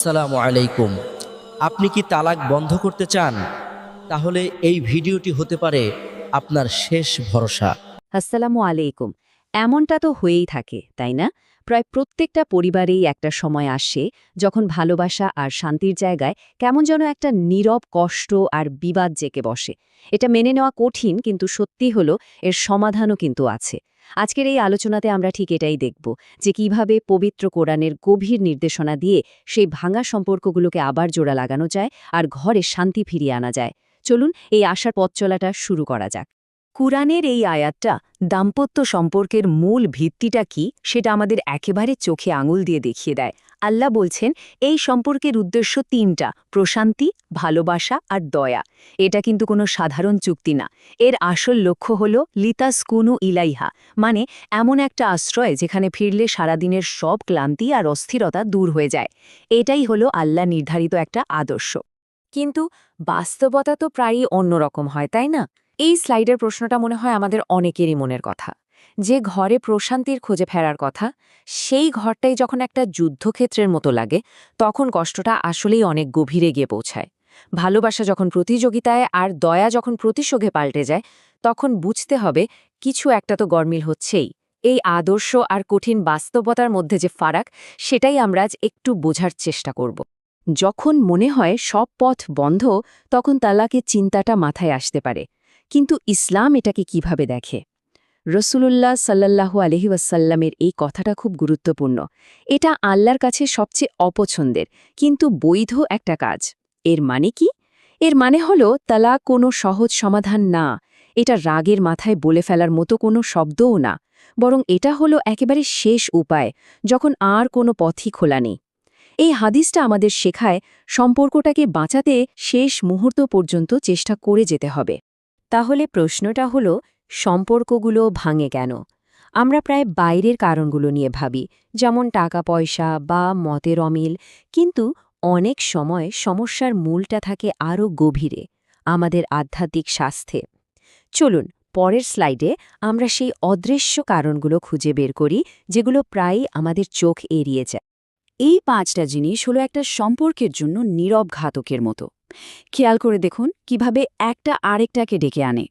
আসসালামু আলাইকুম। আপনি কি তালাক বন্ধ করতে চান? তাহলে এই ভিডিওটি হতে পারে আপনার শেষ ভরসা। আসসালামু আলাইকুম। এমনটা তো হয়েই থাকে, তাই না? প্রায় প্রত্যেকটা পরিবারেই একটা সময় আসে যখন ভালোবাসা আর শান্তির জায়গায় কেমন যেন একটা নীরব কষ্ট আর বিবাদ জেকে বসে। এটা মেনে নেওয়া কঠিন, কিন্তু সত্যি হলো এর সমাধানও কিন্তু আছে। আজকের এই আলোচনাতে আমরা ঠিক এটাই দেখব যে কীভাবে পবিত্র কোরআনের গভীর নির্দেশনা দিয়ে সেই ভাঙা সম্পর্কগুলোকে আবার জোড়া লাগানো যায় আর ঘরে শান্তি ফিরিয়ে আনা যায়। চলুন এই আশার পথ চলাটা শুরু করা যাক। কুরআনের এই আয়াতটা দাম্পত্য সম্পর্কের মূল ভিত্তিটা কি সেটা আমাদের একেবারে চোখে আঙুল দিয়ে দেখিয়ে দেয়। আল্লাহ বলছেন, এই সম্পর্কের উদ্দেশ্য তিনটা, প্রশান্তি, ভালোবাসা আর দয়া। এটা কিন্তু কোনো সাধারণ চুক্তি না। এর আসল লক্ষ্য হল, লিতাস কুনু ইলাইহা। মানে এমন একটা আশ্রয় যেখানে ফিরলে সারাদিনের সব ক্লান্তি আর অস্থিরতা দূর হয়ে যায়। এটাই হলো আল্লাহ নির্ধারিত একটা আদর্শ। কিন্তু বাস্তবতা তো প্রায়ই অন্যরকম হয়, তাই না? এই স্লাইডের প্রশ্নটা মনে হয় আমাদের অনেকেরই মনের কথা। যে ঘরে প্রশান্তির খোঁজে ফেরার কথা, সেই ঘরটাই যখন একটা যুদ্ধক্ষেত্রের মতো লাগে, তখন কষ্টটা আসলেই অনেক গভীরে গিয়ে পৌঁছায়। ভালোবাসা যখন প্রতিযোগিতায় আর দয়া যখন প্রতিশোধে পাল্টে যায়, তখন বুঝতে হবে কিছু একটা তো গরমিল হচ্ছেই। এই আদর্শ আর কঠিন বাস্তবতার মধ্যে যে ফারাক, সেটাই আমরা আজ একটু বোঝার চেষ্টা করব। যখন মনে হয় সব পথ বন্ধ, তখন তালাকের চিন্তাটা মাথায় আসতে পারে। কিন্তু ইসলাম এটাকে কীভাবে দেখে? রসুলুল্লাহ সাল্লাল্লাহু আলহি ওয়াসাল্লামের এই কথাটা খুব গুরুত্বপূর্ণ। এটা আল্লাহর কাছে সবচেয়ে অপছন্দের, কিন্তু বৈধ একটা কাজ। এর মানে কি? এর মানে হল তালা কোনো সহজ সমাধান না, এটা রাগের মাথায় বলে ফেলার মতো কোনো শব্দও না, বরং এটা হলো একেবারে শেষ উপায়, যখন আর কোনো পথই খোলা নেই। এই হাদিসটা আমাদের শেখায়, সম্পর্কটাকে বাঁচাতে শেষ মুহূর্ত পর্যন্ত চেষ্টা করে যেতে হবে। তাহলে প্রশ্নটা হলো সম্পর্কগুলো ভাঙে কেন? আমরা প্রায় বাইরের কারণগুলো নিয়ে ভাবি, যেমন টাকা পয়সা বা মতের অমিল। কিন্তু অনেক সময় সমস্যার মূলটা থাকে আরও গভীরে, আমাদের আধ্যাত্মিক স্বাস্থ্যে। চলুন, পরের স্লাইডে আমরা সেই অদৃশ্য কারণগুলো খুঁজে বের করি, যেগুলো প্রায়ই আমাদের চোখ এড়িয়ে যায়। এই পাঁচটা জিনিস হলো একটা সম্পর্কের জন্য নীরব ঘাতকের মতো। খেয়াল করে দেখুন কীভাবে একটা আরেকটাকে ডেকে আনে।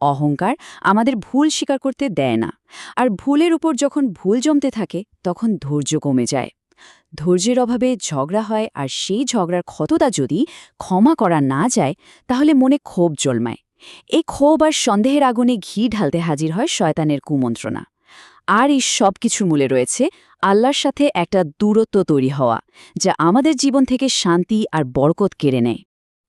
অহংকার আমাদের ভুল স্বীকার করতে দেয় না। আর ভুলের উপর যখন ভুল জমতে থাকে, তখন ধৈর্য কমে যায়। ধৈর্যের অভাবে ঝগড়া হয়, আর সেই ঝগড়ার ক্ষততা যদি ক্ষমা করা না যায়, তাহলে মনে ক্ষোভ জন্মায়। এই ক্ষোভ আর সন্দেহের আগুনে ঘি ঢালতে হাজির হয় শয়তানের কুমন্ত্রণা। আর এই সব কিছুর মূলে রয়েছে আল্লাহর সাথে একটা দূরত্ব তৈরি হওয়া, যা আমাদের জীবন থেকে শান্তি আর বরকত কেড়ে নেয়।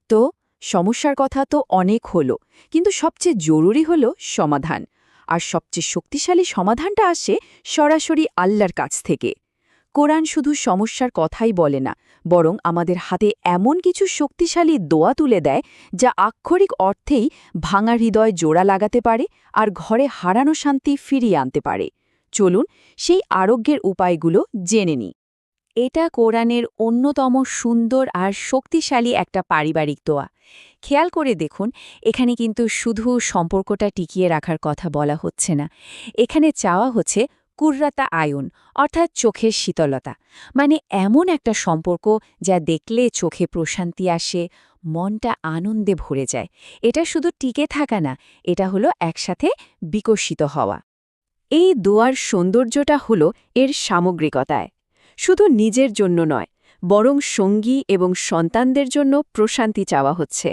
তো সমস্যার কথা তো অনেক হলো, কিন্তু সবচেয়ে জরুরি হলো সমাধান। আর সবচেয়ে শক্তিশালী সমাধানটা আসে সরাসরি আল্লাহর কাছ থেকে। কোরআন শুধু সমস্যার কথাই বলে না, বরং আমাদের হাতে এমন কিছু শক্তিশালী দোয়া তুলে দেয়, যা আক্ষরিক অর্থেই ভাঙা হৃদয় জোড়া লাগাতে পারে আর ঘরে হারানো শান্তি ফিরিয়ে আনতে পারে। চলুন সেই আরোগ্যের উপায়গুলো জেনে নিই। এটা কোরআনের অন্যতম সুন্দর আর শক্তিশালী একটা পারিবারিক দোয়া। খেয়াল করে দেখুন, এখানে কিন্তু শুধু সম্পর্কটা টিকিয়ে রাখার কথা বলা হচ্ছে না। এখানে চাওয়া হচ্ছে কুর্রাতা আয়ন, অর্থাৎ চোখের শীতলতা। মানে এমন একটা সম্পর্ক যা দেখলে চোখে প্রশান্তি আসে, মনটা আনন্দে ভরে যায়। এটা শুধু টিকে থাকা না, এটা হলো একসাথে বিকশিত হওয়া। এই দোয়ার সৌন্দর্যটা হলো এর সামগ্রিকতায়। শুধু নিজের জন্য নয়, বরং সঙ্গী এবং সন্তানদের জন্য প্রশান্তি চাওয়া হচ্ছে।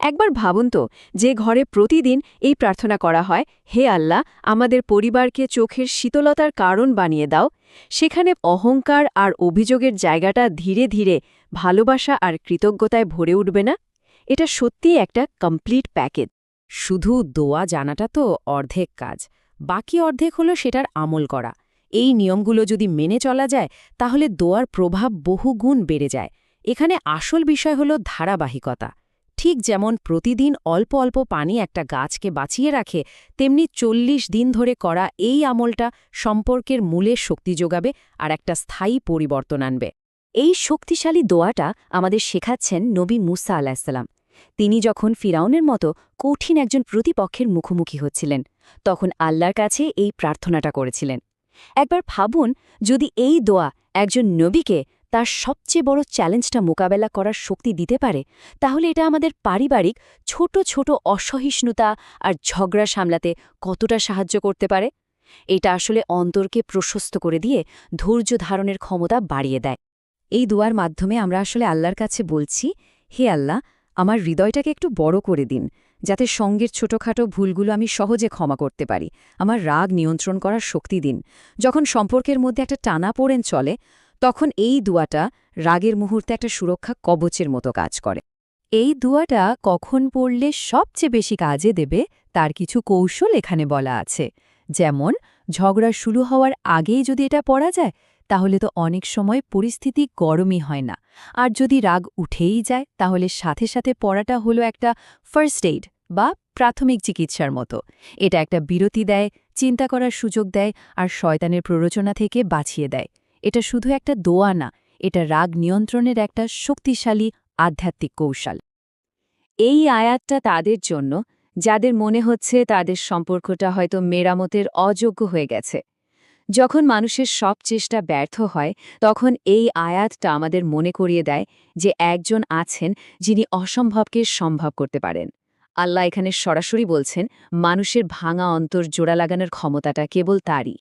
একবার ভাবুন তো, যে ঘরে প্রতিদিন এই প্রার্থনা করা হয়, হে আল্লাহ, আমাদের পরিবারকে চোখের শীতলতার কারণ বানিয়ে দাও। সেখানে অহংকার আর অভিযোগের জায়গাটা ধীরে ধীরে ভালোবাসা আর কৃতজ্ঞতায় ভরে উঠবে না? এটা সত্যিই একটা কমপ্লিট প্যাকেজ। শুধু দোয়া জানাটা তো অর্ধেক কাজ, বাকি অর্ধেক হলো সেটার আমল করা। এই নিয়মগুলো যদি মেনে চলা যায়, তাহলে দোয়ার প্রভাব বহুগুণ বেড়ে যায়। এখানে আসল বিষয় হল ধারাবাহিকতা। ঠিক যেমন প্রতিদিন অল্প অল্প পানি একটা গাছকে বাঁচিয়ে রাখে, তেমনি চল্লিশ দিন ধরে করা এই আমলটা সম্পর্কের মূলে শক্তি যোগাবে আর একটা স্থায়ী পরিবর্তন আনবে। এই শক্তিশালী দোয়াটা আমাদের শেখাচ্ছেন নবী মুসা আলাহিসাল্লাম তিনি যখন ফিরাউনের মতো কঠিন একজন প্রতিপক্ষের মুখোমুখি হচ্ছিলেন, তখন আল্লাহর কাছে এই প্রার্থনাটা করেছিলেন। একবার ভাবুন, যদি এই দোয়া একজন নবীকে তার সবচেয়ে বড় চ্যালেঞ্জটা মোকাবেলা করার শক্তি দিতে পারে, তাহলে এটা আমাদের পারিবারিক ছোট ছোট অসহিষ্ণুতা আর ঝগড়া সামলাতে কতটা সাহায্য করতে পারে? এটা আসলে অন্তরকে প্রশস্ত করে দিয়ে ধৈর্য ধারণের ক্ষমতা বাড়িয়ে দেয়। এই দুয়ার মাধ্যমে আমরা আসলে আল্লাহর কাছে বলছি, হে আল্লাহ, আমার হৃদয়টাকে একটু বড় করে দিন। যাতে সঙ্গের ছোটখাটো ভুলগুলো আমি সহজে ক্ষমা করতে পারি। আমার রাগ নিয়ন্ত্রণ করার শক্তি দিন। যখন সম্পর্কের মধ্যে একটা টানা পড়েন চলে, তখন এই দুয়াটা রাগের মুহূর্তে একটা সুরক্ষা কবচের মতো কাজ করে। এই দুয়াটা কখন পড়লে সবচেয়ে বেশি কাজে দেবে, তার কিছু কৌশল এখানে বলা আছে। যেমন, ঝগড়া শুরু হওয়ার আগেই যদি এটা পড়া যায়, তাহলে তো অনেক সময় পরিস্থিতি গরমই হয় না। আর যদি রাগ উঠেই যায়, তাহলে সাথে সাথে পড়াটা হলো একটা ফার্স্ট এইড বা প্রাথমিক চিকিৎসার মতো। এটা একটা বিরতি দেয়, চিন্তা করার সুযোগ দেয় আর শয়তানের প্ররোচনা থেকে বাঁচিয়ে দেয়। এটা শুধু একটা দোয়া না, এটা রাগ নিয়ন্ত্রণের একটা শক্তিশালী আধ্যাত্মিক কৌশল। এই আয়াতটা তাদের জন্য, যাদের মনে হচ্ছে তাদের সম্পর্কটা হয়তো মেরামতের অযোগ্য হয়ে গেছে। যখন মানুষের সব চেষ্টা ব্যর্থ হয়, তখন এই আয়াতটা আমাদের মনে করিয়ে দেয় যে একজন আছেন যিনি অসম্ভবকে সম্ভব করতে পারেন। আল্লাহ এখানে সরাসরি বলছেন, মানুষের ভাঙা অন্তর জোড়া লাগানোর ক্ষমতাটা কেবল তারই।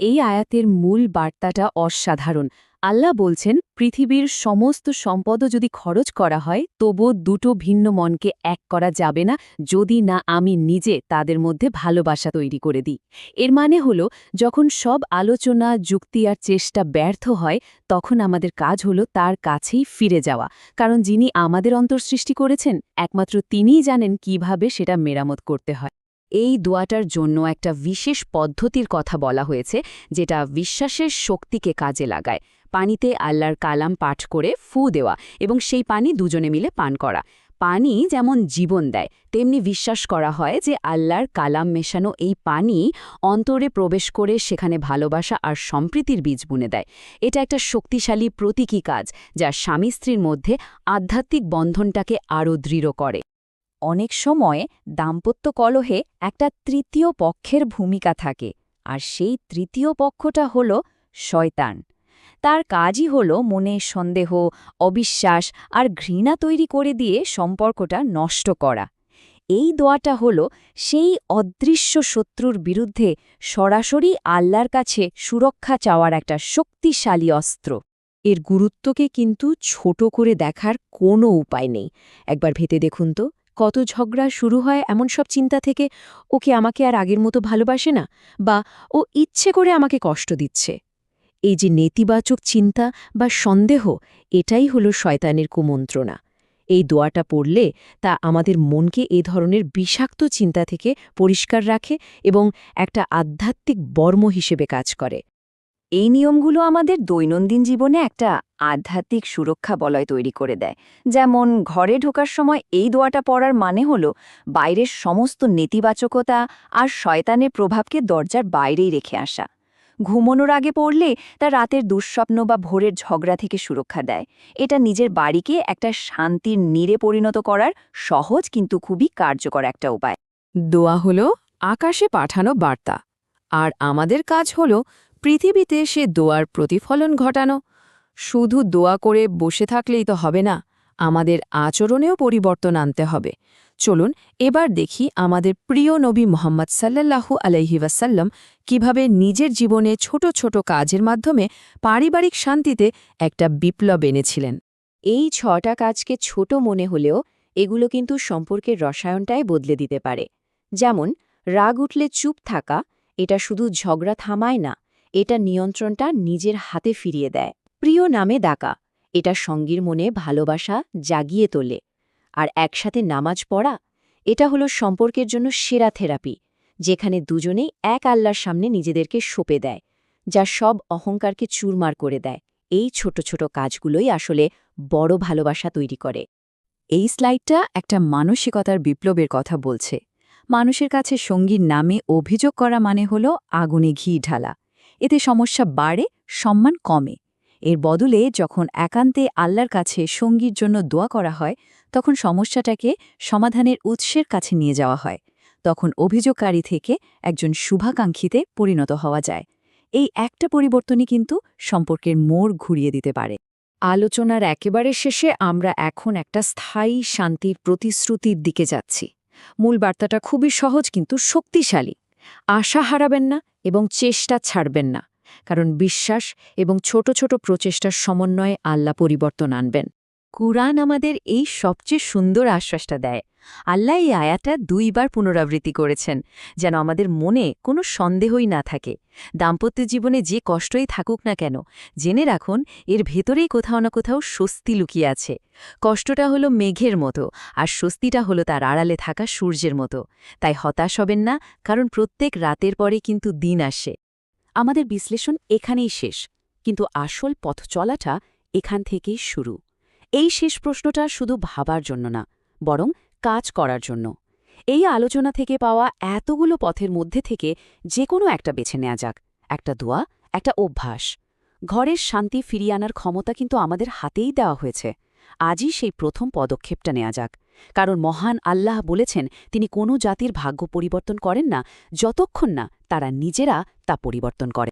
এই আয়াতের মূল বার্তাটা অসাধারণ। আল্লাহ বলছেন, পৃথিবীর সমস্ত সম্পদও যদি খরচ করা হয়, তবুও দুটো ভিন্ন মনকে এক করা যাবে না, যদি না আমি নিজে তাদের মধ্যে ভালোবাসা তৈরি করে দিই। এর মানে হল, যখন সব আলোচনা, যুক্তি আর চেষ্টা ব্যর্থ হয়, তখন আমাদের কাজ হলো তার কাছেই ফিরে যাওয়া। কারণ যিনি আমাদের অন্তর সৃষ্টি করেছেন, একমাত্র তিনিই জানেন কীভাবে সেটা মেরামত করতে হয়। এই দোয়াটার জন্য একটা বিশেষ পদ্ধতির কথা বলা হয়েছে, যেটা বিশ্বাসের শক্তিকে কাজে লাগায়। পানিতে আল্লাহর কালাম পাঠ করে ফু দেওয়া এবং সেই পানি দুজনে মিলে পান করা। পানি যেমন জীবন দেয়, তেমনি বিশ্বাস করা হয় যে আল্লাহর কালাম মেশানো এই পানি অন্তরে প্রবেশ করে সেখানে ভালোবাসা আর সম্প্রীতির বীজ বুনে দেয়। এটা একটা শক্তিশালী প্রতীকী কাজ যা স্বামী স্ত্রীর মধ্যে আধ্যাত্মিক বন্ধনটাকে আরও দৃঢ় করে। অনেক সময় দাম্পত্য কলহে একটা তৃতীয় পক্ষের ভূমিকা থাকে, আর সেই তৃতীয় পক্ষটা হল শয়তান। তার কাজই হল মনে সন্দেহ, অবিশ্বাস আর ঘৃণা তৈরি করে দিয়ে সম্পর্কটা নষ্ট করা। এই দোয়াটা হল সেই অদৃশ্য শত্রুর বিরুদ্ধে সরাসরি আল্লাহর কাছে সুরক্ষা চাওয়ার একটা শক্তিশালী অস্ত্র। এর গুরুত্বকে কিন্তু ছোট করে দেখার কোনো উপায় নেই। একবার ভেতে দেখুন তো, কত ঝগড়া শুরু হয় এমন সব চিন্তা থেকে, ওকে আমাকে আর আগের মতো ভালোবাসে না? বা, ও ইচ্ছে করে আমাকে কষ্ট দিচ্ছে। এই যে নেতিবাচক চিন্তা বা সন্দেহ, এটাই হলো শয়তানের কুমন্ত্রণা। এই দোয়াটা পড়লে তা আমাদের মনকে এ ধরনের বিষাক্ত চিন্তা থেকে পরিষ্কার রাখে এবং একটা আধ্যাত্মিক বর্ম হিসেবে কাজ করে। এই নিয়মগুলো আমাদের দৈনন্দিন জীবনে একটা আধ্যাত্মিক সুরক্ষা বলয় তৈরি করে দেয়। যেমন ঘরে ঢোকার সময় এই দোয়াটা পড়ার মানে হল বাইরের সমস্ত নেতিবাচকতা আর শয়তানের প্রভাবকে দরজার বাইরেই রেখে আসা। ঘুমনোর আগে পড়লে তা রাতের দুঃস্বপ্ন বা ভোরের ঝগড়া থেকে সুরক্ষা দেয়। এটা নিজের বাড়িকে একটা শান্তির নীরে পরিণত করার সহজ কিন্তু খুবই কার্যকর একটা উপায়। দোয়া হল, আকাশে পাঠানো বার্তা। আর আমাদের কাজ হল, পৃথিবীতে সে দোয়ার প্রতিফলন ঘটানো। শুধু দোয়া করে বসে থাকলেই তো হবে না। আমাদের আচরণেও পরিবর্তন আনতে হবে। চলুন এবার দেখি আমাদের প্রিয় নবী মোহাম্মদ সাল্লাল্লাহু আলাইহি ওয়াসাল্লাম কীভাবে নিজের জীবনে ছোট ছোট কাজের মাধ্যমে পারিবারিক শান্তিতে একটা বিপ্লব এনেছিলেন। এই ছটা কাজকে ছোট মনে হলেও এগুলো কিন্তু সম্পর্কের রসায়নটাই বদলে দিতে পারে। যেমন, রাগ উঠলে চুপ থাকা, এটা শুধু ঝগড়া থামায় না, এটা নিয়ন্ত্রণটা নিজের হাতে ফিরিয়ে দেয়। প্রিয় নামে ডাকা এটা সঙ্গীর মনে ভালোবাসা জাগিয়ে তোলে। আর একসাথে নামাজ পড়া, এটা হলো সম্পর্কের জন্য সেরা থেরাপি, যেখানে দুজনেই এক আল্লাহর সামনে নিজেদেরকে সঁপে দেয়, যা সব অহংকারকে চুরমার করে দেয়। এই ছোট ছোট কাজগুলোই আসলে বড় ভালোবাসা তৈরি করে। এই স্লাইডটা একটা মানসিকতার বিপ্লবের কথা বলছে। মানুষের কাছে সঙ্গীর নামে অভিযোগ করা মানে হল আগুনে ঘি ঢালা। এতে সমস্যা বাড়ে, সম্মান কমে। এর বদলে যখন একান্তে আল্লাহর কাছে সঙ্গীর জন্য দোয়া করা হয়, তখন সমস্যাটাকে সমাধানের উৎসের কাছে নিয়ে যাওয়া হয়। তখন অভিযোগকারী থেকে একজন শুভাকাঙ্ক্ষীতে পরিণত হওয়া যায়। এই একটা পরিবর্তনই কিন্তু সম্পর্কের মোড় ঘুরিয়ে দিতে পারে। আলোচনার একেবারে শেষে আমরা এখন একটা স্থায়ী শান্তির প্রতিশ্রুতির দিকে যাচ্ছি। মূল বার্তাটা খুবই সহজ কিন্তু শক্তিশালী। আশা হারাবেন না এবং চেষ্টা ছাড়বেন না। কারণ বিশ্বাস এবং ছোট ছোট প্রচেষ্টার সমন্বয়ে আল্লাহ পরিবর্তন আনবেন। কুরআন আমাদের এই সবচেয়ে সুন্দর আশ্বাসটা দেয়। আল্লাহ এই আয়াটা দুইবার পুনরাবৃত্তি করেছেন, যেন আমাদের মনে কোনো সন্দেহই না থাকে। দাম্পত্য জীবনে যে কষ্টই থাকুক না কেন, জেনে রাখুন, এর ভেতরেই কোথাও না কোথাও স্বস্তি লুকিয়ে আছে। কষ্টটা হলো মেঘের মতো, আর স্বস্তিটা হলো তার আড়ালে থাকা সূর্যের মতো। তাই হতাশ হবেন না, কারণ প্রত্যেক রাতের পরে কিন্তু দিন আসে। আমাদের বিশ্লেষণ এখানেই শেষ, কিন্তু আসল পথ চলাটা এখান থেকেই শুরু। এই শেষ প্রশ্নটা শুধু ভাবার জন্য না, বরং কাজ করার জন্য। এই আলোচনা থেকে পাওয়া এতগুলো পথের মধ্যে থেকে যে কোনো একটা বেছে নেওয়া যাক, একটা দোয়া, একটা অভ্যাস। ঘরের শান্তি ফিরিয়ে আনার ক্ষমতা কিন্তু আমাদের হাতেই দেওয়া হয়েছে। আজই সেই প্রথম পদক্ষেপটা নেওয়া যাক। কারণ মহান আল্লাহ বলেছেন, তিনি কোনো জাতির ভাগ্য পরিবর্তন করেন না, যতক্ষণ না তারা নিজেরা তা পরিবর্তন করে।